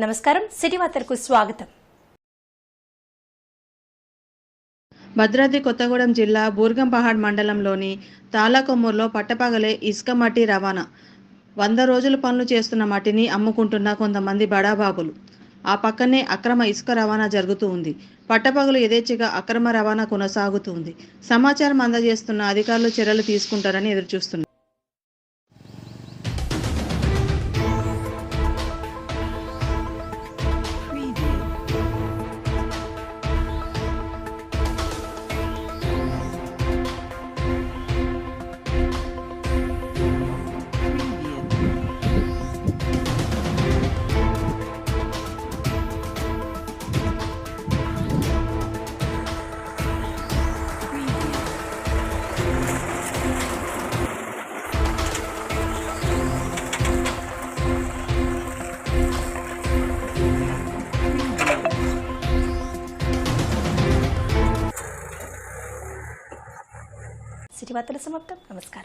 నమస్కారం. సిటీ వార్తలకు స్వాగతం. భద్రాద్రి కొత్తగూడెం జిల్లా బూర్గంపహాడ్ మండలంలోని తాళకొమ్మూరులో పట్టపగలే ఇసుక మట్టి రవాణా. వంద రోజులు పనులు చేస్తున్న మట్టిని అమ్ముకుంటున్న కొంతమంది బడాబాబులు. ఆ పక్కనే అక్రమ ఇసుక రవాణా జరుగుతూ ఉంది. పట్టపగలు యథేచ్ఛగా అక్రమ రవాణా కొనసాగుతూ ఉంది. సమాచారం అందజేస్తున్న అధికారులు చర్యలు తీసుకుంటారని ఎదురుచూస్తున్నారు. సిటీ వార్తల సమాప్తం. నమస్కారం.